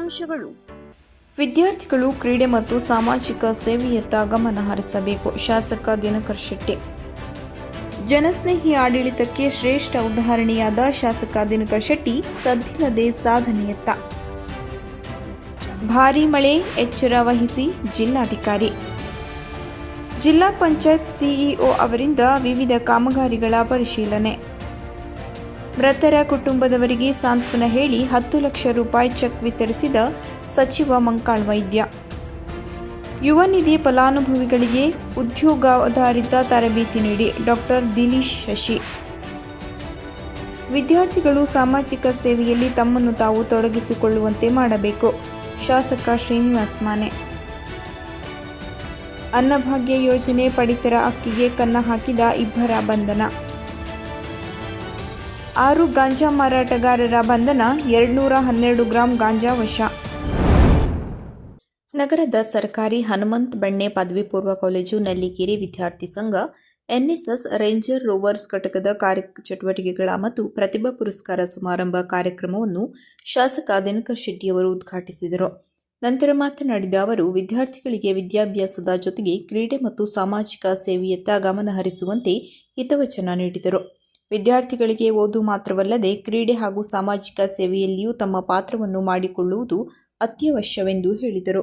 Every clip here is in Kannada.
ಮುಖ್ಯಾಂಶಗಳು ವಿದ್ಯಾರ್ಥಿಗಳು ಕ್ರೀಡೆ ಮತ್ತು ಸಾಮಾಜಿಕ ಸೇವೆಯತ್ತ ಗಮನ ಹರಿಸಬೇಕು. ಶಾಸಕ ದಿನಕರ್ ಶೆಟ್ಟಿ. ಜನಸ್ನೇಹಿ ಆಡಳಿತಕ್ಕೆ ಶ್ರೇಷ್ಠ ಉದಾಹರಣೆಯಾದ ಶಾಸಕ ದಿನಕರ್ ಶೆಟ್ಟಿ ಸದ್ದಿಲ್ಲದೆ ಸಾಧನೆಯತ್ತ. ಭಾರೀ ಮಳೆ ಎಚ್ಚರ ವಹಿಸಿ ಜಿಲ್ಲಾಧಿಕಾರಿ. ಜಿಲ್ಲಾ ಪಂಚಾಯತ್ ಸಿಇಒ ಅವರಿಂದ ವಿವಿಧ ಕಾಮಗಾರಿಗಳ ಪರಿಶೀಲನೆ. ಮೃತರ ಕುಟುಂಬದವರಿಗೆ ಸಾಂತ್ವನ ಹೇಳಿ ಹತ್ತು ಲಕ್ಷ ರೂಪಾಯಿ ಚೆಕ್ ವಿತರಿಸಿದ ಸಚಿವ ಮಂಕಾಳ್ ವೈದ್ಯ. ಯುವ ನಿಧಿ ಫಲಾನುಭವಿಗಳಿಗೆ ಉದ್ಯೋಗಾಧಾರಿತ ತರಬೇತಿ ನೀಡಿ ಡಾಕ್ಟರ್ ದಿಲೀಶ್ ಶಶಿ. ವಿದ್ಯಾರ್ಥಿಗಳು ಸಾಮಾಜಿಕ ಸೇವೆಯಲ್ಲಿ ತಮ್ಮನ್ನು ತಾವು ತೊಡಗಿಸಿಕೊಳ್ಳುವಂತೆ ಮಾಡಬೇಕು. ಶಾಸಕ ಶ್ರೀನಿವಾಸ್ ಮಾನೆ. ಅನ್ನಭಾಗ್ಯ ಯೋಜನೆ ಪಡಿತರ ಅಕ್ಕಿಗೆ ಕನ್ನ ಹಾಕಿದ ಇಬ್ಬರ ಬಂಧನ. ಆರು ಗಾಂಜಾ ಮಾರಾಟಗಾರರ ಬಂಧನ ಎರಡ್ನೂರ ಹನ್ನೆರಡು ಗ್ರಾಂ ಗಾಂಜಾ ವಶ. ನಗರದ ಸರ್ಕಾರಿ ಹನುಮಂತ್ ಬಣ್ಣೆ ಪದವಿ ಪೂರ್ವ ಕಾಲೇಜು ನಲ್ಲಿಗೇರಿ ವಿದ್ಯಾರ್ಥಿ ಸಂಘ, ಎನ್ಎಸ್ಎಸ್ ರೇಂಜರ್ ರೋವರ್ಸ್ ಘಟಕದ ಕಾರ್ಯ ಚಟುವಟಿಕೆಗಳ ಮತ್ತು ಪ್ರತಿಭಾ ಪುರಸ್ಕಾರ ಸಮಾರಂಭ ಕಾರ್ಯಕ್ರಮವನ್ನು ಶಾಸಕ ದಿನಕರ್ ಶೆಟ್ಟಿಯವರು ಉದ್ಘಾಟಿಸಿದರು. ನಂತರ ಮಾತನಾಡಿದ ಅವರು, ವಿದ್ಯಾರ್ಥಿಗಳಿಗೆ ವಿದ್ಯಾಭ್ಯಾಸದ ಜೊತೆಗೆ ಕ್ರೀಡೆ ಮತ್ತು ಸಾಮಾಜಿಕ ಸೇವೆಯತ್ತ ಗಮನ ಹರಿಸುವಂತೆ ಹಿತವಚನ ನೀಡಿದರು. ವಿದ್ಯಾರ್ಥಿಗಳಿಗೆ ಓದು ಮಾತ್ರವಲ್ಲದೆ ಕ್ರೀಡೆ ಹಾಗೂ ಸಾಮಾಜಿಕ ಸೇವೆಯಲ್ಲಿಯೂ ತಮ್ಮ ಪಾತ್ರವನ್ನು ಮಾಡಿಕೊಳ್ಳುವುದು ಅತ್ಯವಶ್ಯವೆಂದು ಹೇಳಿದರು.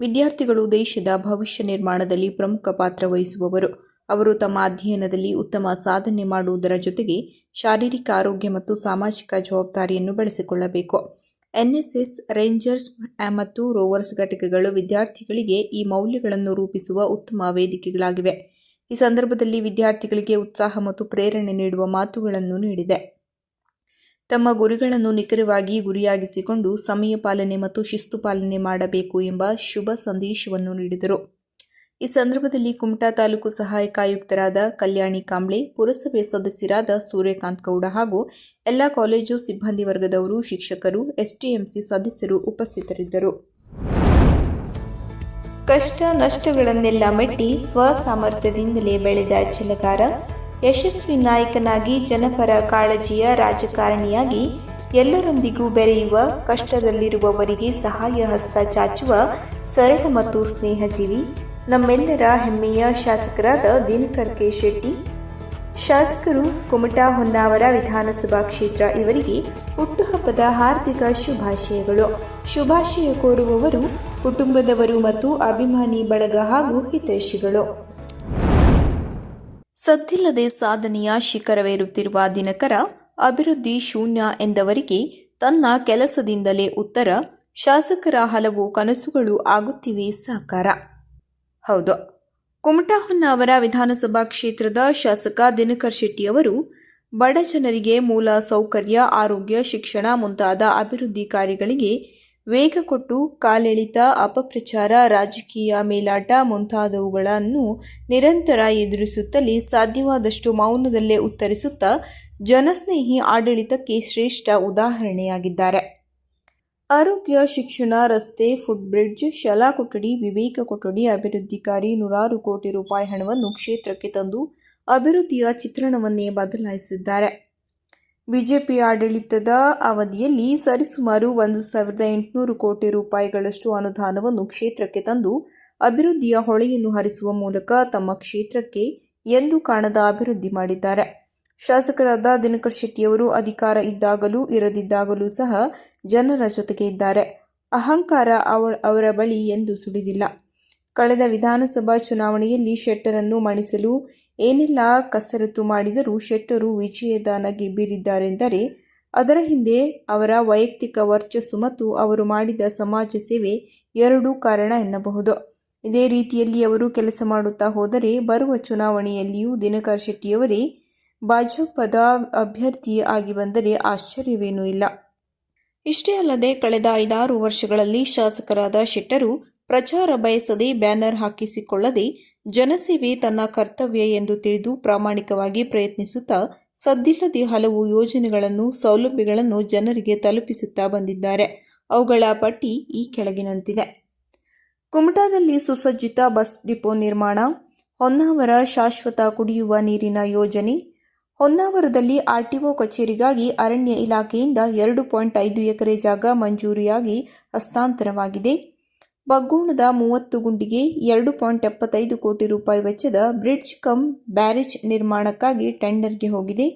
ವಿದ್ಯಾರ್ಥಿಗಳು ದೇಶದ ಭವಿಷ್ಯ ನಿರ್ಮಾಣದಲ್ಲಿ ಪ್ರಮುಖ ಪಾತ್ರ ವಹಿಸುವವರು. ಅವರು ತಮ್ಮ ಅಧ್ಯಯನದಲ್ಲಿ ಉತ್ತಮ ಸಾಧನೆ ಮಾಡುವುದರ ಜೊತೆಗೆ ಶಾರೀರಿಕ ಆರೋಗ್ಯ ಮತ್ತು ಸಾಮಾಜಿಕ ಜವಾಬ್ದಾರಿಯನ್ನು ಬೆಳೆಸಿಕೊಳ್ಳಬೇಕು. ಎನ್ಎಸ್ಎಸ್, ರೇಂಜರ್ಸ್ ಮತ್ತು ರೋವರ್ಸ್ ಘಟಕಗಳು ವಿದ್ಯಾರ್ಥಿಗಳಿಗೆ ಈ ಮೌಲ್ಯಗಳನ್ನು ರೂಪಿಸುವ ಉತ್ತಮ ವೇದಿಕೆಗಳಾಗಿವೆ. ಈ ಸಂದರ್ಭದಲ್ಲಿ ವಿದ್ಯಾರ್ಥಿಗಳಿಗೆ ಉತ್ಸಾಹ ಮತ್ತು ಪ್ರೇರಣೆ ನೀಡುವ ಮಾತುಗಳನ್ನು ನೀಡಿದೆ. ತಮ್ಮ ಗುರಿಗಳನ್ನು ನಿಖರವಾಗಿ ಗುರಿಯಾಗಿಸಿಕೊಂಡು ಸಮಯ ಪಾಲನೆ ಮತ್ತು ಶಿಸ್ತು ಪಾಲನೆ ಮಾಡಬೇಕು ಎಂಬ ಶುಭ ಸಂದೇಶವನ್ನು ನೀಡಿದರು. ಈ ಸಂದರ್ಭದಲ್ಲಿ ಕುಮಟಾ ತಾಲೂಕು ಸಹಾಯಕ ಆಯುಕ್ತರಾದ ಕಲ್ಯಾಣಿ ಕಾಂಬ್ಳೆ, ಪುರಸಭೆ ಸದಸ್ಯರಾದ ಸೂರ್ಯಕಾಂತ್ ಗೌಡ ಹಾಗೂ ಎಲ್ಲ ಕಾಲೇಜು ಸಿಬ್ಬಂದಿ ವರ್ಗದವರು, ಶಿಕ್ಷಕರು ಎಸ್ಟಿಎಂಸಿ ಸದಸ್ಯರು ಉಪಸ್ಥಿತರಿದ್ದರು. ಕಷ್ಟ ನಷ್ಟಗಳನ್ನೆಲ್ಲ ಮೆಟ್ಟಿ ಸ್ವಸಾಮರ್ಥ್ಯದಿಂದಲೇ ಬೆಳೆದ ಚಿಲಕಾರ, ಯಶಸ್ವಿ ನಾಯಕನಾಗಿ ಜನಪರ ಕಾಳಜಿಯ ರಾಜಕಾರಣಿಯಾಗಿ ಎಲ್ಲರೊಂದಿಗೂ ಬೆರೆಯುವ, ಕಷ್ಟದಲ್ಲಿರುವವರಿಗೆ ಸಹಾಯ ಹಸ್ತ ಚಾಚುವ ಸರಳ ಮತ್ತು ಸ್ನೇಹಜೀವಿ ನಮ್ಮೆಲ್ಲರ ಹೆಮ್ಮೆಯ ಶಾಸಕರಾದ ದಿನಕರ್ ಕೆ ಶೆಟ್ಟಿ ಶಾಸಕರು ಕುಮಟಾ ಹೊನ್ನಾವರ ವಿಧಾನಸಭಾ ಕ್ಷೇತ್ರ ಇವರಿಗೆ ಹುಟ್ಟುಹಬ್ಬದ ಹಾರ್ದಿಕ ಶುಭಾಶಯಗಳು. ಶುಭಾಶಯ ಕೋರುವವರು ಕುಟುಂಬದವರು ಮತ್ತು ಅಭಿಮಾನಿ ಬಳಗ ಹಾಗೂ ಹಿತೈಷಿಗಳು. ಸದ್ದಿಲ್ಲದೆ ಸಾಧನೆಯ ಶಿಖರವೇರುತ್ತಿರುವ ದಿನಕರ ಅಭಿವೃದ್ಧಿ ಶೂನ್ಯ ಎಂದವರಿಗೆ ತನ್ನ ಕೆಲಸದಿಂದಲೇ ಉತ್ತರ. ಶಾಸಕರ ಹಲವು ಕನಸುಗಳು ಆಗುತ್ತಿವೆ ಸಹಕಾರ ಹೌದು. ಕುಮಟಾ ಹೊನ್ನಾವರ ವಿಧಾನಸಭಾ ಕ್ಷೇತ್ರದ ಶಾಸಕ ದಿನಕರ್ ಶೆಟ್ಟಿ ಅವರು ಬಡ ಜನರಿಗೆ ಮೂಲ ಸೌಕರ್ಯ, ಆರೋಗ್ಯ, ಶಿಕ್ಷಣ ಮುಂತಾದ ಅಭಿವೃದ್ಧಿ ಕಾರ್ಯಗಳಿಗೆ ವೇಗ ಕೊಟ್ಟು ಕಾಲೆಳಿತ, ಅಪಪ್ರಚಾರ, ರಾಜಕೀಯ ಮೇಲಾಟ ಮುಂತಾದವುಗಳನ್ನು ನಿರಂತರ ಎದುರಿಸುತ್ತಲೇ ಸಾಧ್ಯವಾದಷ್ಟು ಮೌನದಲ್ಲೇ ಉತ್ತರಿಸುತ್ತಾ ಜನಸ್ನೇಹಿ ಆಡಳಿತಕ್ಕೆ ಶ್ರೇಷ್ಠ ಉದಾಹರಣೆಯಾಗಿದ್ದಾರೆ. ಆರೋಗ್ಯ, ಶಿಕ್ಷಣ, ರಸ್ತೆ ಫುಡ್ ಬ್ರಿಡ್ಜ್ ಶಾಲಾ ಕೊಠಡಿ, ವಿವೇಕ ಕೊಠಡಿ ಅಭಿವೃದ್ಧಿಕಾರಿ ನೂರಾರು ಕೋಟಿ ರೂಪಾಯಿ ಹಣವನ್ನು ಕ್ಷೇತ್ರಕ್ಕೆ ತಂದು ಅಭಿವೃದ್ಧಿಯ ಚಿತ್ರಣವನ್ನೇ ಬದಲಾಯಿಸಿದ್ದಾರೆ. ಬಿಜೆಪಿ ಆಡಳಿತದ ಅವಧಿಯಲ್ಲಿ ಸರಿಸುಮಾರು ಒಂದು ಸಾವಿರದ ಎಂಟುನೂರು ಕೋಟಿ ರೂಪಾಯಿಗಳಷ್ಟು ಅನುದಾನವನ್ನು ಕ್ಷೇತ್ರಕ್ಕೆ ತಂದು ಅಭಿವೃದ್ಧಿಯ ಹೊಳೆಯನ್ನು ಹರಿಸುವ ಮೂಲಕ ತಮ್ಮ ಕ್ಷೇತ್ರಕ್ಕೆ ಎಂದು ಕಾಣದ ಅಭಿವೃದ್ಧಿ ಮಾಡಿದ್ದಾರೆ. ಶಾಸಕರಾದ ದಿನಕರ್ ಶೆಟ್ಟಿಯವರು ಅಧಿಕಾರ ಇದ್ದಾಗಲೂ ಇರದಿದ್ದಾಗಲೂ ಸಹ ಜನರ ಜೊತೆಗೆ ಇದ್ದಾರೆ. ಅಹಂಕಾರ ಅವ ಅವರ ಬಳಿ ಎಂದು ಸುಳಿದಿಲ್ಲ. ಕಳೆದ ವಿಧಾನಸಭಾ ಚುನಾವಣೆಯಲ್ಲಿ ಶೆಟ್ಟರನ್ನು ಮಣಿಸಲು ಏನೆಲ್ಲ ಕಸರತ್ತು ಮಾಡಿದರೂ ಶೆಟ್ಟರು ವಿಜಯದ ನಗೆ ಬೀರಿದ್ದಾರೆಂದರೆ, ಅದರ ಹಿಂದೆ ಅವರ ವೈಯಕ್ತಿಕ ವರ್ಚಸ್ಸು ಮತ್ತು ಅವರು ಮಾಡಿದ ಸಮಾಜ ಸೇವೆ ಎರಡೂ ಕಾರಣ ಎನ್ನಬಹುದು. ಇದೇ ರೀತಿಯಲ್ಲಿ ಅವರು ಕೆಲಸ ಮಾಡುತ್ತಾ ಹೋದರೆ ಬರುವ ಚುನಾವಣೆಯಲ್ಲಿಯೂ ದಿನಕರ್ ಶೆಟ್ಟಿಯವರೇ ಭಾಜಪದ ಅಭ್ಯರ್ಥಿ ಆಗಿ ಬಂದರೆ ಆಶ್ಚರ್ಯವೇನೂ ಇಲ್ಲ. ಇಷ್ಟೇ ಅಲ್ಲದೆ ಕಳೆದ ಐದಾರು ವರ್ಷಗಳಲ್ಲಿ ಶಾಸಕರಾದ ಶೆಟ್ಟರು ಪ್ರಚಾರ ಬಯಸದೆ ಬ್ಯಾನರ್ ಹಾಕಿಸಿಕೊಳ್ಳದೆ ಜನಸೇವೆ ತನ್ನ ಕರ್ತವ್ಯ ಎಂದು ತಿಳಿದು ಪ್ರಾಮಾಣಿಕವಾಗಿ ಪ್ರಯತ್ನಿಸುತ್ತಾ ಸದ್ದಿಲ್ಲದೆ ಹಲವು ಯೋಜನೆಗಳನ್ನು, ಸೌಲಭ್ಯಗಳನ್ನು ಜನರಿಗೆ ತಲುಪಿಸುತ್ತಾ ಬಂದಿದ್ದಾರೆ. ಅವುಗಳ ಪಟ್ಟಿ ಈ ಕೆಳಗಿನಂತಿದೆ. ಕುಮಟಾದಲ್ಲಿ ಸುಸಜ್ಜಿತ ಬಸ್ ಡಿಪೋ ನಿರ್ಮಾಣ, ಹೊನ್ನಾವರ ಶಾಶ್ವತ ಕುಡಿಯುವ ನೀರಿನ ಯೋಜನೆ ಹೊನ್ನಾವರದಲ್ಲಿ ಆರ್ಟಿಒ ಕಚೇರಿಗಾಗಿ ಅರಣ್ಯ ಇಲಾಖೆಯಿಂದ ಎರಡು ಪಾಯಿಂಟ್ ಐದು ಎಕರೆ ಜಾಗ ಮಂಜೂರಿಯಾಗಿ ಹಸ್ತಾಂತರವಾಗಿದೆ. ಬಗ್ಗೋಣದ ಮೂವತ್ತು ಗುಂಡಿಗೆ ಎರಡು ಪಾಯಿಂಟ್ ಎಪ್ಪತ್ತೈದು ಕೋಟಿ ರೂಪಾಯಿ ವೆಚ್ಚದ ಬ್ರಿಡ್ಜ್ ಕಮ್ ಬ್ಯಾರೇಜ್ ನಿರ್ಮಾಣಕ್ಕಾಗಿ ಟೆಂಡರ್ಗೆ ಹೋಗಿದೆ.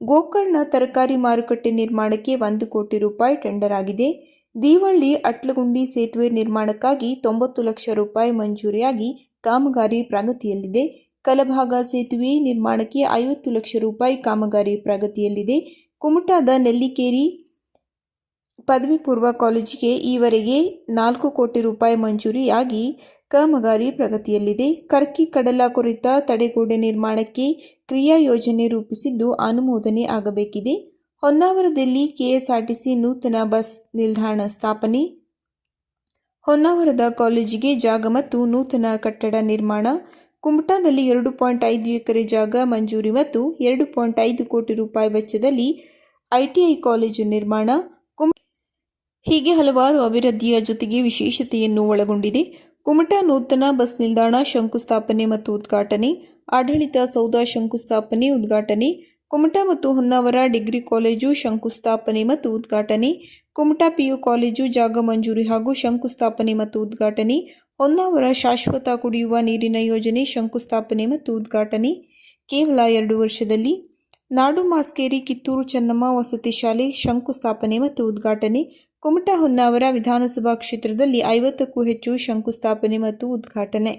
ಗೋಕರ್ಣ ತರಕಾರಿ ಮಾರುಕಟ್ಟೆ ನಿರ್ಮಾಣಕ್ಕೆ ಒಂದು ಕೋಟಿ ರೂಪಾಯಿ ಟೆಂಡರ್ ಆಗಿದೆ. ದೀವಳ್ಳಿ ಅಟ್ಲಗುಂಡಿ ಸೇತುವೆ ನಿರ್ಮಾಣಕ್ಕಾಗಿ ತೊಂಬತ್ತು ಲಕ್ಷ ರೂಪಾಯಿ ಮಂಜೂರಿಯಾಗಿ ಕಾಮಗಾರಿ ಪ್ರಗತಿಯಲ್ಲಿದೆ. ಕಲಭಾಗ ಸೇತುವೆ ನಿರ್ಮಾಣಕ್ಕೆ ಐವತ್ತು ಲಕ್ಷ ರೂಪಾಯಿ ಕಾಮಗಾರಿ ಪ್ರಗತಿಯಲ್ಲಿದೆ. ಕುಮಟಾದ ನೆಲ್ಲಿಕೇರಿ ಪದವಿ ಪೂರ್ವ ಕಾಲೇಜಿಗೆ ಈವರೆಗೆ ನಾಲ್ಕು ಕೋಟಿ ರೂಪಾಯಿ ಮಂಜೂರಿಯಾಗಿ ಕಾಮಗಾರಿ ಪ್ರಗತಿಯಲ್ಲಿದೆ. ಕರ್ಕಿ ಕಡಲ ಕುರಿತ ತಡೆಗೋಡೆ ನಿರ್ಮಾಣಕ್ಕೆ ಕ್ರಿಯಾ ಯೋಜನೆ ರೂಪಿಸಿದ್ದು ಅನುಮೋದನೆ ಆಗಬೇಕಿದೆ. ಹೊನ್ನಾವರದಲ್ಲಿ ಕೆಎಸ್ಆರ್ಟಿಸಿ ನೂತನ ಬಸ್ ನಿಲ್ದಾಣ ಸ್ಥಾಪನೆ. ಹೊನ್ನಾವರದ ಕಾಲೇಜಿಗೆ ಜಾಗ ಮತ್ತು ನೂತನ ಕಟ್ಟಡ ನಿರ್ಮಾಣ. ಕುಮಟಾದಲ್ಲಿ ಎರಡು ಪಾಯಿಂಟ್ ಐದು ಎಕರೆ ಜಾಗ ಮಂಜೂರಿ ಮತ್ತು ಎರಡು ಪಾಯಿಂಟ್ ಐದು ಕೋಟಿ ರೂಪಾಯಿ ವೆಚ್ಚದಲ್ಲಿ ಐಟಿಐ ಕಾಲೇಜು ನಿರ್ಮಾಣ. ಕುಮ ಹೀಗೆ ಹಲವಾರು ಅಭಿವೃದ್ಧಿಯ ಜೊತೆಗೆ ವಿಶೇಷತೆಯನ್ನು ಒಳಗೊಂಡಿದೆ. ಕುಮಟಾ ನೂತನ ಬಸ್ ನಿಲ್ದಾಣ ಶಂಕುಸ್ಥಾಪನೆ ಮತ್ತು ಉದ್ಘಾಟನೆ, ಆಡಳಿತ ಸೌಧ ಶಂಕುಸ್ಥಾಪನೆ ಉದ್ಘಾಟನೆ, ಕುಮಟಾ ಮತ್ತು ಹೊನ್ನಾವರ ಡಿಗ್ರಿ ಕಾಲೇಜು ಶಂಕುಸ್ಥಾಪನೆ ಮತ್ತು ಉದ್ಘಾಟನೆ, ಕುಮಟಾ ಪಿಯು ಕಾಲೇಜು ಜಾಗ ಮಂಜೂರಿ ಹಾಗೂ ಶಂಕುಸ್ಥಾಪನೆ ಮತ್ತು ಉದ್ಘಾಟನೆ ಹೊನ್ನಾವರ ಶಾಶ್ವತ ಕುಡಿಯುವ ನೀರಿನ ಯೋಜನೆ ಶಂಕುಸ್ಥಾಪನೆ ಮತ್ತು ಉದ್ಘಾಟನೆ. ಕೇವಲ ಎರಡು ವರ್ಷದಲ್ಲಿ ನಾಡು ಮಾಸ್ಕೇರಿ ಕಿತ್ತೂರು ಚೆನ್ನಮ್ಮ ವಸತಿ ಶಾಲೆ ಶಂಕುಸ್ಥಾಪನೆ ಮತ್ತು ಉದ್ಘಾಟನೆ. ಕುಮಟಾ ಹೊನ್ನಾವರ ವಿಧಾನಸಭಾ ಕ್ಷೇತ್ರದಲ್ಲಿ ಐವತ್ತಕ್ಕೂ ಹೆಚ್ಚು ಶಂಕುಸ್ಥಾಪನೆ ಮತ್ತು ಉದ್ಘಾಟನೆ.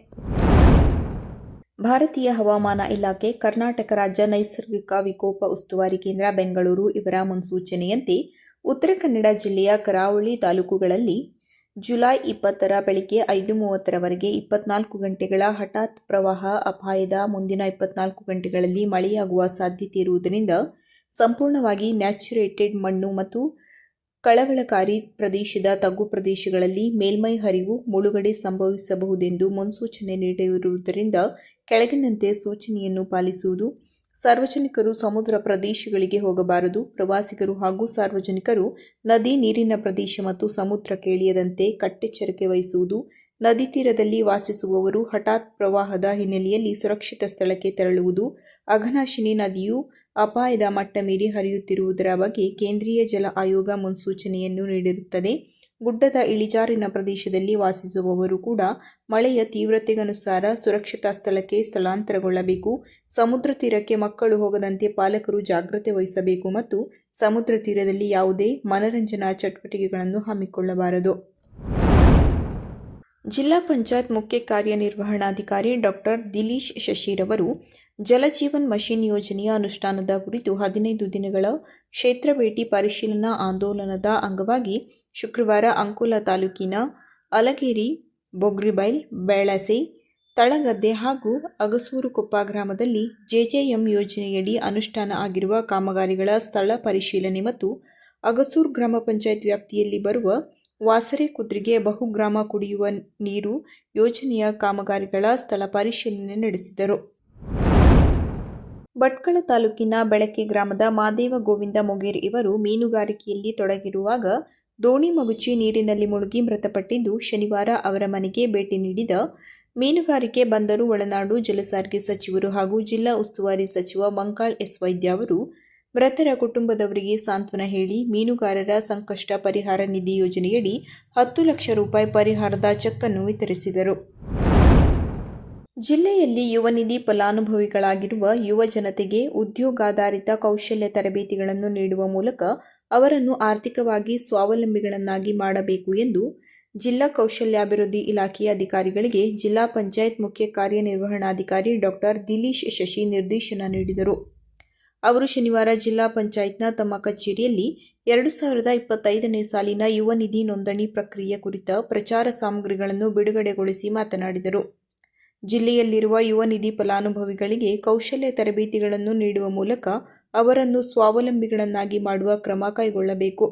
ಭಾರತೀಯ ಹವಾಮಾನ ಇಲಾಖೆ, ಕರ್ನಾಟಕ ರಾಜ್ಯ ನೈಸರ್ಗಿಕ ವಿಕೋಪ ಉಸ್ತುವಾರಿ ಕೇಂದ್ರ ಬೆಂಗಳೂರು ಇವರ ಮುನ್ಸೂಚನೆಯಂತೆ ಉತ್ತರ ಕನ್ನಡ ಜಿಲ್ಲೆಯ ಕರಾವಳಿ ತಾಲೂಕುಗಳಲ್ಲಿ ಜುಲೈ ಇಪ್ಪತ್ತರ ಬೆಳಗ್ಗೆ ಐದು ಮೂವತ್ತರವರೆಗೆ ಇಪ್ಪತ್ನಾಲ್ಕು ಗಂಟೆಗಳ ಹಠಾತ್ ಪ್ರವಾಹ, ಅಪಾಯದ ಮುಂದಿನ ಇಪ್ಪತ್ನಾಲ್ಕು ಗಂಟೆಗಳಲ್ಲಿ ಮಳೆಯಾಗುವ ಸಾಧ್ಯತೆ ಇರುವುದರಿಂದ ಸಂಪೂರ್ಣವಾಗಿ ನ್ಯಾಚುರೇಟೆಡ್ ಮಣ್ಣು ಮತ್ತು ಕಳವಳಕಾರಿ ಪ್ರದೇಶದ ತಗ್ಗು ಪ್ರದೇಶಗಳಲ್ಲಿ ಮೇಲ್ಮೈ ಹರಿವು ಮುಳುಗಡೆ ಸಂಭವಿಸಬಹುದೆಂದು ಮುನ್ಸೂಚನೆ ನೀಡಿರುವುದರಿಂದ ಕೆಳಗಿನಂತೆ ಸೂಚನೆಯನ್ನು ಪಾಲಿಸುವುದು ಸಾರ್ವಜನಿಕರು ಸಮುದ್ರ ಪ್ರದೇಶಗಳಿಗೆ ಹೋಗಬಾರದು. ಪ್ರವಾಸಿಗರು ಹಾಗೂ ಸಾರ್ವಜನಿಕರು ನದಿ ನೀರಿನ ಪ್ರದೇಶ ಮತ್ತು ಸಮುದ್ರ ಕೇಳಿಯದಂತೆ ಕಟ್ಟೆಚ್ಚರಿಕೆ ವಹಿಸುವುದು. ನದಿ ತೀರದಲ್ಲಿ ವಾಸಿಸುವವರು ಹಠಾತ್ ಪ್ರವಾಹದ ಹಿನ್ನೆಲೆಯಲ್ಲಿ ಸುರಕ್ಷಿತ ಸ್ಥಳಕ್ಕೆ ತೆರಳುವುದು. ಅಘನಾಶಿನಿ ನದಿಯು ಅಪಾಯದ ಮಟ್ಟ ಮೀರಿ ಹರಿಯುತ್ತಿರುವುದರ ಬಗ್ಗೆ ಕೇಂದ್ರೀಯ ಜಲ ಆಯೋಗ ಮುನ್ಸೂಚನೆಯನ್ನು ನೀಡಿರುತ್ತದೆ. ಗುಡ್ಡದ ಇಳಿಜಾರಿನ ಪ್ರದೇಶದಲ್ಲಿ ವಾಸಿಸುವವರು ಕೂಡ ಮಳೆಯ ತೀವ್ರತೆಗನುಸಾರ ಸುರಕ್ಷತಾ ಸ್ಥಳಕ್ಕೆ ಸ್ಥಳಾಂತರಗೊಳ್ಳಬೇಕು. ಸಮುದ್ರ ತೀರಕ್ಕೆ ಮಕ್ಕಳು ಹೋಗದಂತೆ ಪಾಲಕರು ಜಾಗ್ರತೆ ವಹಿಸಬೇಕು ಮತ್ತು ಸಮುದ್ರ ತೀರದಲ್ಲಿ ಯಾವುದೇ ಮನರಂಜನಾ ಚಟುವಟಿಕೆಗಳನ್ನು ಹಮ್ಮಿಕೊಳ್ಳಬಾರದು. ಜಿಲ್ಲಾ ಪಂಚಾಯತ್ ಮುಖ್ಯ ಕಾರ್ಯನಿರ್ವಹಣಾಧಿಕಾರಿ ಡಾಕ್ಟರ್ ದಿಲೀಶ್ ಶಶಿರವರು ಜಲಜೀವನ್ ಮಷಿನ್ ಯೋಜನೆಯ ಅನುಷ್ಠಾನದ ಕುರಿತು ಹದಿನೈದು ದಿನಗಳ ಕ್ಷೇತ್ರ ಭೇಟಿ ಪರಿಶೀಲನಾ ಆಂದೋಲನದ ಅಂಗವಾಗಿ ಶುಕ್ರವಾರ ಅಂಕೋಲ ತಾಲೂಕಿನ ಅಲಗೇರಿ, ಬೊಗ್ರಿಬೈಲ್, ಬೆಳಸೆ, ತಳಗದ್ದೆ ಹಾಗೂ ಅಗಸೂರುಕೊಪ್ಪ ಗ್ರಾಮದಲ್ಲಿ ಜೆಜೆಎಂ ಯೋಜನೆಯಡಿ ಅನುಷ್ಠಾನ ಆಗಿರುವ ಕಾಮಗಾರಿಗಳ ಸ್ಥಳ ಪರಿಶೀಲನೆ ಮತ್ತು ಅಗಸೂರು ಗ್ರಾಮ ಪಂಚಾಯತ್ ವ್ಯಾಪ್ತಿಯಲ್ಲಿ ಬರುವ ವಾಸರೆ ಕುದ್ರಿಗೆ ಬಹುಗ್ರಾಮ ಕುಡಿಯುವ ನೀರು ಯೋಜನೆಯ ಕಾಮಗಾರಿಗಳ ಸ್ಥಳ ಪರಿಶೀಲನೆ ನಡೆಸಿದರು. ಭಟ್ಕಳ ತಾಲೂಕಿನ ಬೆಳಕೆ ಗ್ರಾಮದ ಮಾದೇವ ಗೋವಿಂದ ಮೊಗೇರ್ ಇವರು ಮೀನುಗಾರಿಕೆಯಲ್ಲಿ ತೊಡಗಿರುವಾಗ ದೋಣಿ ಮಗುಚಿ ನೀರಿನಲ್ಲಿ ಮುಳುಗಿ ಮೃತಪಟ್ಟಿದ್ದು ಶನಿವಾರ ಅವರ ಮನೆಗೆ ಭೇಟಿ ನೀಡಿದ ಮೀನುಗಾರಿಕೆ ಬಂದರು ಒಳನಾಡು ಜಲಸಾರಿಗೆ ಸಚಿವರು ಹಾಗೂ ಜಿಲ್ಲಾ ಉಸ್ತುವಾರಿ ಸಚಿವ ಮಂಕಾಳ್ ಎಸ್ ವೈದ್ಯ ಅವರು ಮೃತರ ಕುಟುಂಬದವರಿಗೆ ಸಾಂತ್ವನ ಹೇಳಿ ಮೀನುಗಾರರ ಸಂಕಷ್ಟ ಪರಿಹಾರ ನಿಧಿ ಯೋಜನೆಯಡಿ ಹತ್ತು ಲಕ್ಷ ರೂಪಾಯಿ ಪರಿಹಾರದ ಚೆಕ್ ಅನ್ನು ವಿತರಿಸಿದರು. ಜಿಲ್ಲೆಯಲ್ಲಿ ಯುವ ನಿಧಿ ಫಲಾನುಭವಿಗಳಾಗಿರುವ ಯುವ ಜನತೆಗೆ ಉದ್ಯೋಗಾಧಾರಿತ ಕೌಶಲ್ಯ ತರಬೇತಿಗಳನ್ನು ನೀಡುವ ಮೂಲಕ ಅವರನ್ನು ಆರ್ಥಿಕವಾಗಿ ಸ್ವಾವಲಂಬಿಗಳನ್ನಾಗಿ ಮಾಡಬೇಕು ಎಂದು ಜಿಲ್ಲಾ ಕೌಶಲ್ಯಾಭಿವೃದ್ಧಿ ಇಲಾಖೆಯ ಅಧಿಕಾರಿಗಳಿಗೆ ಜಿಲ್ಲಾ ಪಂಚಾಯತ್ ಮುಖ್ಯ ಕಾರ್ಯನಿರ್ವಹಣಾಧಿಕಾರಿ ಡಾಕ್ಟರ್ ದಿಲೀಶ್ ಶಶಿ ನಿರ್ದೇಶನ ನೀಡಿದರು. ಅವರು ಶನಿವಾರ ಜಿಲ್ಲಾ ಪಂಚಾಯತ್ನ ತಮ್ಮ ಕಚೇರಿಯಲ್ಲಿ ಎರಡು ಸಾವಿರದ ಇಪ್ಪತ್ತೈದನೇ ಸಾಲಿನ ಯುವ ನಿಧಿ ನೋಂದಣಿ ಪ್ರಕ್ರಿಯೆ ಕುರಿತ ಪ್ರಚಾರ ಸಾಮಗ್ರಿಗಳನ್ನು ಬಿಡುಗಡೆಗೊಳಿಸಿ ಮಾತನಾಡಿದರು. ಜಿಲ್ಲೆಯಲ್ಲಿರುವ ಯುವ ನಿಧಿ ಫಲಾನುಭವಿಗಳಿಗೆ ಕೌಶಲ್ಯ ತರಬೇತಿಗಳನ್ನು ನೀಡುವ ಮೂಲಕ ಅವರನ್ನು ಸ್ವಾವಲಂಬಿಗಳನ್ನಾಗಿ ಮಾಡುವ ಕ್ರಮ ಕೈಗೊಳ್ಳಬೇಕು.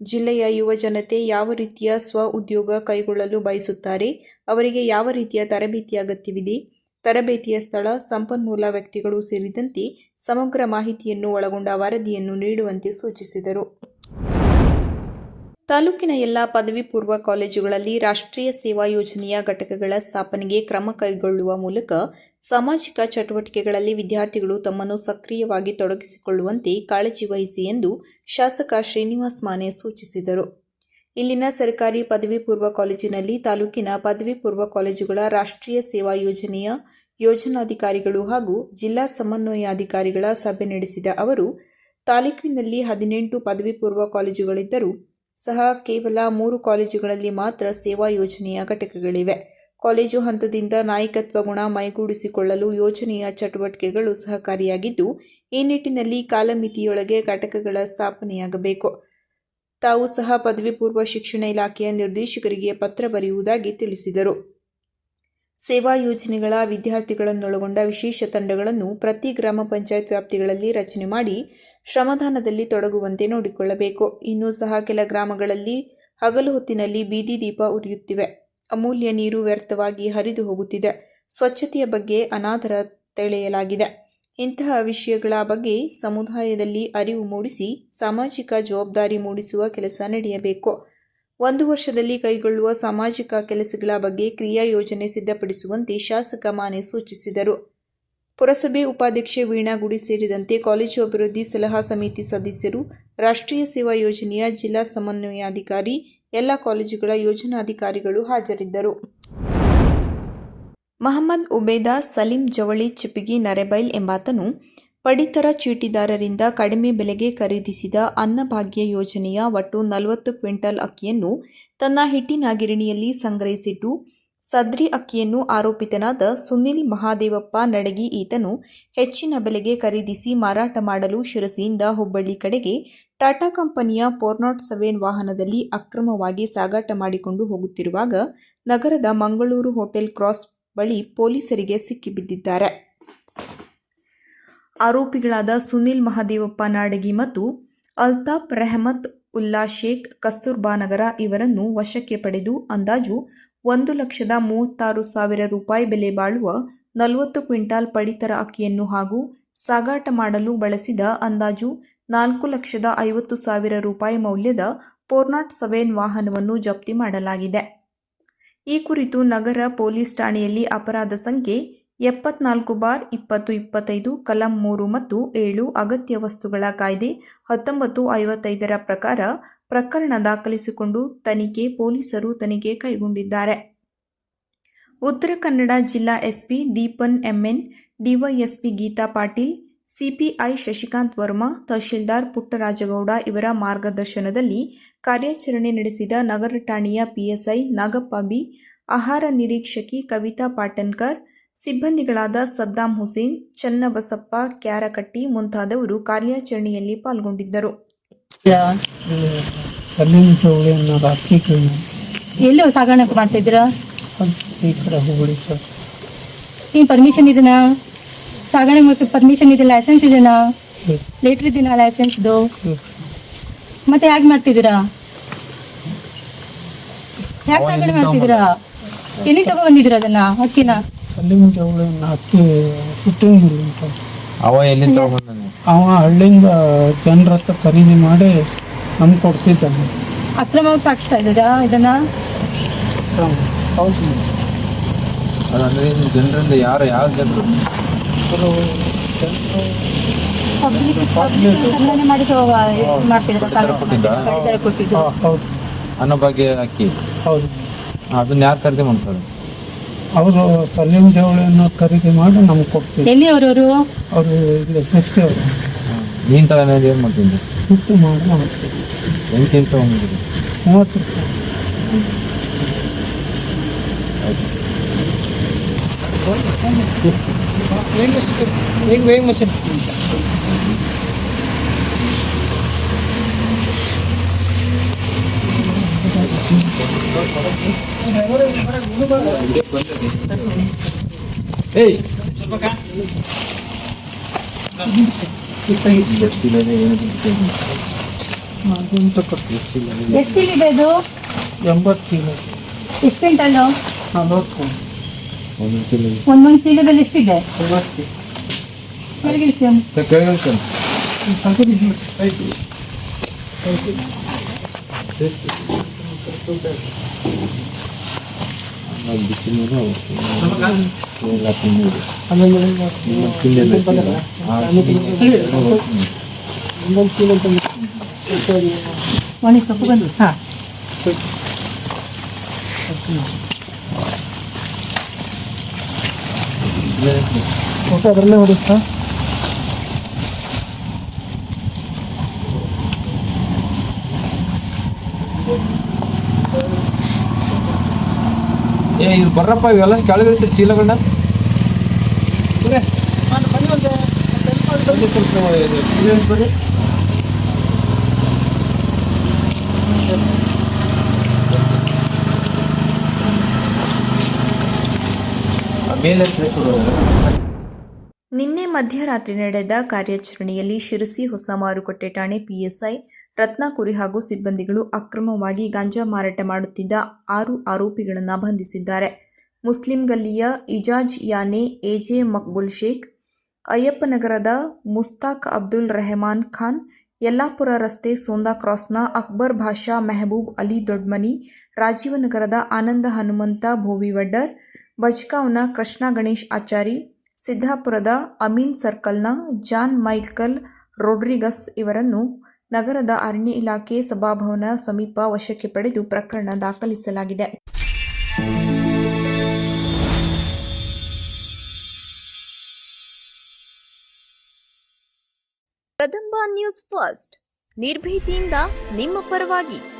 ಜಿಲ್ಲೆಯ ಯುವ ಜನತೆ ಯಾವ ರೀತಿಯ ಸ್ವ ಉದ್ಯೋಗ ಕೈಗೊಳ್ಳಲು ಬಯಸುತ್ತಾರೆ, ಅವರಿಗೆ ಯಾವ ರೀತಿಯ ತರಬೇತಿ ಅಗತ್ಯವಿದೆ, ತರಬೇತಿಯ ಸ್ಥಳ, ಸಂಪನ್ಮೂಲ ವ್ಯಕ್ತಿಗಳು ಸೇರಿದಂತೆ ಸಮಗ್ರ ಮಾಹಿತಿಯನ್ನು ಒಳಗೊಂಡ ವರದಿಯನ್ನು ನೀಡುವಂತೆ ಸೂಚಿಸಿದರು. ತಾಲೂಕಿನ ಎಲ್ಲ ಪದವಿ ಪೂರ್ವ ಕಾಲೇಜುಗಳಲ್ಲಿ ರಾಷ್ಟ್ರೀಯ ಸೇವಾ ಯೋಜನೆಯ ಘಟಕಗಳ ಸ್ಥಾಪನೆಗೆ ಕ್ರಮ ಕೈಗೊಳ್ಳುವ ಮೂಲಕ ಸಾಮಾಜಿಕ ಚಟುವಟಿಕೆಗಳಲ್ಲಿ ವಿದ್ಯಾರ್ಥಿಗಳು ತಮ್ಮನ್ನು ಸಕ್ರಿಯವಾಗಿ ತೊಡಗಿಸಿಕೊಳ್ಳುವಂತೆ ಕಾಳಜಿ ವಹಿಸಿ ಎಂದು ಶಾಸಕ ಶ್ರೀನಿವಾಸ್ ಮಾನೆ ಸೂಚಿಸಿದರು. ಇಲ್ಲಿನ ಸರ್ಕಾರಿ ಪದವಿ ಪೂರ್ವ ಕಾಲೇಜಿನಲ್ಲಿ ತಾಲೂಕಿನ ಪದವಿ ಪೂರ್ವ ಕಾಲೇಜುಗಳ ರಾಷ್ಟ್ರೀಯ ಸೇವಾ ಯೋಜನೆಯ ಯೋಜನಾಧಿಕಾರಿಗಳು ಹಾಗೂ ಜಿಲ್ಲಾ ಸಮನ್ವಯಾಧಿಕಾರಿಗಳ ಸಭೆ ನಡೆಸಿದ ಅವರು, ತಾಲೂಕಿನಲ್ಲಿ ಹದಿನೆಂಟು ಪದವಿ ಪೂರ್ವ ಕಾಲೇಜುಗಳಿದ್ದರೂ ಸಹ ಕೇವಲ ಮೂರು ಕಾಲೇಜುಗಳಲ್ಲಿ ಮಾತ್ರ ಸೇವಾ ಯೋಜನೆಯ ಘಟಕಗಳಿವೆ. ಕಾಲೇಜು ಹಂತದಿಂದ ನಾಯಕತ್ವ ಗುಣ ಮೈಗೂಡಿಸಿಕೊಳ್ಳಲು ಯೋಜನೆಯ ಚಟುವಟಿಕೆಗಳು ಸಹಕಾರಿಯಾಗಿದ್ದು, ಈ ನಿಟ್ಟಿನಲ್ಲಿ ಕಾಲಮಿತಿಯೊಳಗೆ ಘಟಕಗಳ ಸ್ಥಾಪನೆಯಾಗಬೇಕು. ತಾವು ಸಹ ಪದವಿ ಪೂರ್ವ ಶಿಕ್ಷಣ ಇಲಾಖೆಯ ನಿರ್ದೇಶಕರಿಗೆ ಪತ್ರ ಬರೆಯುವುದಾಗಿ ತಿಳಿಸಿದರು. ಸೇವಾ ಯೋಜನೆಗಳ ವಿದ್ಯಾರ್ಥಿಗಳನ್ನೊಳಗೊಂಡ ವಿಶೇಷ ತಂಡಗಳನ್ನು ಪ್ರತಿ ಗ್ರಾಮ ಪಂಚಾಯತ್ ವ್ಯಾಪ್ತಿಗಳಲ್ಲಿ ರಚನೆ ಮಾಡಿ ಶ್ರಮದಾನದಲ್ಲಿ ತೊಡಗುವಂತೆ ನೋಡಿಕೊಳ್ಳಬೇಕು. ಇನ್ನೂ ಸಹ ಕೆಲ ಗ್ರಾಮಗಳಲ್ಲಿ ಹಗಲು ಹೊತ್ತಿನಲ್ಲಿ ಬೀದಿ ದೀಪ ಉರಿಯುತ್ತಿವೆ. ಅಮೂಲ್ಯ ನೀರು ವ್ಯರ್ಥವಾಗಿ ಹರಿದು ಹೋಗುತ್ತಿದೆ. ಸ್ವಚ್ಛತೆಯ ಬಗ್ಗೆ ಅನಾದರ ತೆಳೆಯಲಾಗಿದೆ. ಇಂತಹ ವಿಷಯಗಳ ಬಗ್ಗೆ ಸಮುದಾಯದಲ್ಲಿ ಅರಿವು ಮೂಡಿಸಿ, ಸಾಮಾಜಿಕ ಜವಾಬ್ದಾರಿ ಮೂಡಿಸುವ ಕೆಲಸ ನಡೆಯಬೇಕು. ಒಂದು ವರ್ಷದಲ್ಲಿ ಕೈಗೊಳ್ಳುವ ಸಾಮಾಜಿಕ ಕೆಲಸಗಳ ಬಗ್ಗೆ ಕ್ರಿಯಾ ಯೋಜನೆ ಸಿದ್ಧಪಡಿಸುವಂತೆ ಶಾಸಕ ಮಾನೆ ಸೂಚಿಸಿದರು. ಪುರಸಭೆ ಉಪಾಧ್ಯಕ್ಷೆ ವೀಣಾ ಗುಡಿ ಸೇರಿದಂತೆ ಕಾಲೇಜು ಅಭಿವೃದ್ಧಿ ಸಲಹಾ ಸಮಿತಿ ಸದಸ್ಯರು, ರಾಷ್ಟ್ರೀಯ ಸೇವಾ ಯೋಜನೆಯ ಜಿಲ್ಲಾ ಸಮನ್ವಯಾಧಿಕಾರಿ, ಎಲ್ಲ ಕಾಲೇಜುಗಳ ಯೋಜನಾಧಿಕಾರಿಗಳು ಹಾಜರಿದ್ದರು. ಮಹಮ್ಮದ್ ಉಬೇದ ಸಲೀಂ ಜವಳಿ ಚಿಪಿಗಿ ನರೆಬೈಲ್ ಎಂಬಾತನು ಪಡಿತರ ಚೀಟಿದಾರರಿಂದ ಕಡಿಮೆ ಬೆಲೆಗೆ ಖರೀದಿಸಿದ ಅನ್ನಭಾಗ್ಯ ಯೋಜನೆಯ ಒಟ್ಟು ನಲವತ್ತು ಕ್ವಿಂಟಲ್ ಅಕ್ಕಿಯನ್ನು ತನ್ನ ಹಿಟ್ಟಿನ ಗಿರಣಿಯಲ್ಲಿ ಸಂಗ್ರಹಿಸಿಟ್ಟು ಸದ್ರಿ ಅಕ್ಕಿಯನ್ನು ಆರೋಪಿತನಾದ ಸುನಿಲ್ ಮಹಾದೇವಪ್ಪ ನಡಗಿ ಈತನು ಹೆಚ್ಚಿನ ಬೆಲೆಗೆ ಖರೀದಿಸಿ ಮಾರಾಟ ಮಾಡಲು ಶಿರಸಿಯಿಂದ ಹುಬ್ಬಳ್ಳಿ ಕಡೆಗೆ ಟಾಟಾ ಕಂಪನಿಯ ಪೋರ್ನಾಟ್ ಸೆವೆನ್ ವಾಹನದಲ್ಲಿ ಅಕ್ರಮವಾಗಿ ಸಾಗಾಟ ಮಾಡಿಕೊಂಡು ಹೋಗುತ್ತಿರುವಾಗ ನಗರದ ಮಂಗಳೂರು ಹೋಟೆಲ್ ಕ್ರಾಸ್ ಬಳಿ ಪೊಲೀಸರಿಗೆ ಸಿಕ್ಕಿಬಿದ್ದಿದ್ದಾರೆ ಆರೋಪಿಗಳಾದ ಸುನಿಲ್ ಮಹಾದೇವಪ್ಪ ನಾಡಗಿ ಮತ್ತು ಅಲ್ತಾಫ್ ರೆಹಮತ್ ಉಲ್ಲಾ ಶೇಖ್ ಕಸ್ತೂರ್ಬಾ ನಗರ ಇವರನ್ನು ವಶಕ್ಕೆ ಪಡೆದು ಅಂದಾಜು ಒಂದು ಲಕ್ಷದ ಮೂವತ್ತಾರು ಸಾವಿರ ರೂಪಾಯಿ ಬೆಲೆ ಬಾಳುವ ನಲವತ್ತು ಕ್ವಿಂಟಾಲ್ ಪಡಿತರ ಅಕ್ಕಿಯನ್ನು ಹಾಗೂ ಸಾಗಾಟ ಮಾಡಲು ಬಳಸಿದ ಅಂದಾಜು ನಾಲ್ಕು ಲಕ್ಷದ ಐವತ್ತು ಸಾವಿರ ರೂಪಾಯಿ ಮೌಲ್ಯದ ಪೋರ್ನಾಟ್ ಸೆವೆನ್ ವಾಹನವನ್ನು ಜಪ್ತಿ ಮಾಡಲಾಗಿದೆ. ಈ ಕುರಿತು ನಗರ ಪೊಲೀಸ್ ಠಾಣೆಯಲ್ಲಿ ಅಪರಾಧ ಸಂಖ್ಯೆ ಎಪ್ಪತ್ನಾಲ್ಕು ಬಾರ್ ಇಪ್ಪತ್ತು ಇಪ್ಪತ್ತೈದು, ಕಲಂ ಮೂರು ಮತ್ತು ಏಳು ಅಗತ್ಯ ವಸ್ತುಗಳ ಕಾಯ್ದೆ ಹತ್ತೊಂಬತ್ತು ಐವತ್ತೈದರ ಪ್ರಕಾರ ಪ್ರಕರಣ ದಾಖಲಿಸಿಕೊಂಡು ತನಿಖೆ ಪೊಲೀಸರು ತನಿಖೆ ಕೈಗೊಂಡಿದ್ದಾರೆ. ಉತ್ತರ ಕನ್ನಡ ಜಿಲ್ಲಾ SP Deepan MN DYSP Geeta Patil CPI Shashikant Varma, tahsildar Puttarajagowda ಇವರ ಮಾರ್ಗದರ್ಶನದಲ್ಲಿ ಕಾರ್ಯಾಚರಣೆ ನಡೆಸಿದ ನಗರ ಠಾಣೆಯ ಪಿಎಸ್ಐ ನಾಗಪ್ಪ ಬಿ, ಆಹಾರ ನಿರೀಕ್ಷಕಿ ಕವಿತಾ ಪಾಟನ್ಕರ್ ಸಿಬ್ಬಂದಿಗಳಾದ ಸದ್ದಾಂ ಹುಸೇನ್ ಚನ್ನಬಸಪ್ಪ ಕ್ಯಾರಕಟ್ಟಿ ಮುಂತಾದವರು ಕಾರ್ಯಾಚರಣೆಯಲ್ಲಿ ಪಾಲ್ಗೊಂಡಿದ್ದರು. ಎಲ್ಲಿ ಸಾಗಣೆ ಮಾಡ್ತಿದ್ದೀರಾ? ಈ ಕಡೆ ಹುಬ್ಬಳ್ಳಿ ಸರ್. ಏನು ಪರ್ಮಿಷನ್ ಇದೆನಾ ಸಾಗಣೆ ಮಾಡಕ್ಕೆ ಪರ್ಮಿಷನ್ ಇದೆ ಲೈಸೆನ್ಸ್ ಇದೆನಾ. ಲೇಟ್ರ್ ಇದೆನಾ ಲೈಸೆನ್ಸ್ದು. ಮತ್ತೆ ಹೇಗೆ ಮಾಡ್ತಿದ್ದೀರಾ? ಯಾಕೆ ಸಾಗಣೆ ಮಾಡ್ತಿದ್ದೀರಾ? ಎಲ್ಲಿ ತಗೊಂಡ್ಬಂದಿದ್ದೀರಾ ಅದನ್ನ? ಅಕ್ಕಿನ ಚೌಳಿ ಅನ್ನೋ ಅಕ್ಕಿ ಹುಟ್ಟಿಂಗಿಲ್ಲ ಅಂತ ಅವ ಎಲ್ಲಿಂದ ತಗೊಂಬಂದಾನೆ ಅವ ಹಳ್ಳಿಯಿಂದ ಜನರ ಹತ್ರ ಖರೀದಿ ಮಾಡಿ ನಮ್ಗೆ ಕೊಡ್ತಿದ್ದಾನೆ. ಅಕ್ರಮವಾಗಿ ಸಾಗಿಸ್ತಾ ಇದ್ದೀರಾ ಇದನ್ನ? ಹೌದು. ಅದಂದ್ರೆ ಇನ್ನು ಜನರಿಂದ ಯಾರು ಯಾರು ಜನರು? ಕೆಲವು ಜನರು ಪಬ್ಲಿಕ್ ಪಬ್ಲಿಕ್ ಸಂಗ್ರಹಣೆ ಮಾಡಿ ತಗೋ- ಕೊಟ್ಟಿದ್ದಾ? ಕೊಟ್ಟಿದ್ದು. ಹೌದು. ಅನ್ನೋ ಬಗ್ಗೆ ಅಕ್ಕಿ? ಹೌದು. ಅದನ್ನ ಯಾರು ಖರೀದಿ ಮಾಡ್ತಾರೆ? ಅವರು ಸಲೀಂ ದೇವಳಿಯನ್ನು ಖರೀದಿ ಮಾಡಿ ನಮ್ಗೆ ಕೊಡ್ತೀವಿ. ಎಲ್ಲಿ ಅವರವರು ಅವರು? ಇಲ್ಲಿ ಸೃಷ್ಟಿ ಅವರು. ನೀನು ತಗೊಂಡು ಏನು ಮಾಡ್ತೀನಿ? ಹುಟ್ಟು ಮಾಡಿ ಮಾಡ್ತೀವಿ ಹೆಂಗ್ ತಗೊಂಡಿದ್ದೀರಿ ಮೂವತ್ತು ರೂಪಾಯಿ. ಏಯ್ ಅಂತ ಕೊಡ್ತೀವಿ ಎಷ್ಟು ಚೀಲ ಇದೆ ಇದು ಎಂಬತ್ತು ಚೀಲ ಎಷ್ಟು ಕ್ವಿಂಟಲ್ಲು ನಲವತ್ತು ಒಂದು ಚೀಲ ಒಂದೊಂದು ಚೀಲದಲ್ಲಿ ಎಷ್ಟಿದೆ 느낌으로 뭔가 동물 하나만 끝내는 느낌 아 이번 주는 좀 많이 갖고 간다. 그러면 어딨어? ಸ್ವಲ್ಪ ಇದು clearance ಬರ್ರಿ ಆ ಮೇಲೆ ಪ್ಲೇಟ್ ನಿನ್ನೆ ಮಧ್ಯರಾತ್ರಿ ನಡೆದ ಕಾರ್ಯಾಚರಣೆಯಲ್ಲಿ ಶಿರಸಿ ಹೊಸ ಮಾರುಕಟ್ಟೆ ಠಾಣೆ ಪಿಎಸ್ಐ ರತ್ನಾಕುರಿ ಹಾಗೂ ಸಿಬ್ಬಂದಿಗಳು ಅಕ್ರಮವಾಗಿ ಗಾಂಜಾ ಮಾರಾಟ ಮಾಡುತ್ತಿದ್ದ ಆರು ಆರೋಪಿಗಳನ್ನು ಬಂಧಿಸಿದ್ದಾರೆ. ಮುಸ್ಲಿಂ ಗಲ್ಲಿಯ ಇಜಾಜ್ ಯಾನೆ ಎಜೆ ಮಕ್ಬುಲ್ ಶೇಖ್, ಅಯ್ಯಪ್ಪನಗರದ ಮುಸ್ತಾಕ್ ಅಬ್ದುಲ್ ರೆಹಮಾನ್ ಖಾನ್, ಯಲ್ಲಾಪುರ ರಸ್ತೆ ಸೋಂದಾ ಕ್ರಾಸ್ನ ಅಕ್ಬರ್ ಭಾಷಾ ಮೆಹಬೂಬ್ ಅಲಿ ದೊಡ್ಮನಿ, ರಾಜೀವನಗರದ ಆನಂದ ಹನುಮಂತ ಭೋವಿವಡ್ಡರ್ ಬಜ್ಗಾವ್ನ ಕೃಷ್ಣ ಗಣೇಶ್ ಆಚಾರಿ ಸಿದ್ದಾಪುರದ ಅಮೀನ್ ಸರ್ಕಲ್ನ ಜಾನ್ ಮೈಕಲ್ ರೋಡ್ರಿಗಸ್ ಇವರನ್ನು ನಗರದ ಅರಣ್ಯ ಇಲಾಖೆ ಸಭಾಭವನ ಸಮೀಪ ವಶಕ್ಕೆ ಪಡೆದು ಪ್ರಕರಣ ದಾಖಲಿಸಲಾಗಿದೆ. Kadamba news first. ನಿರ್ಭೀತಿಯಿಂದ ನಿಮ್ಮ ಪರವಾಗಿ.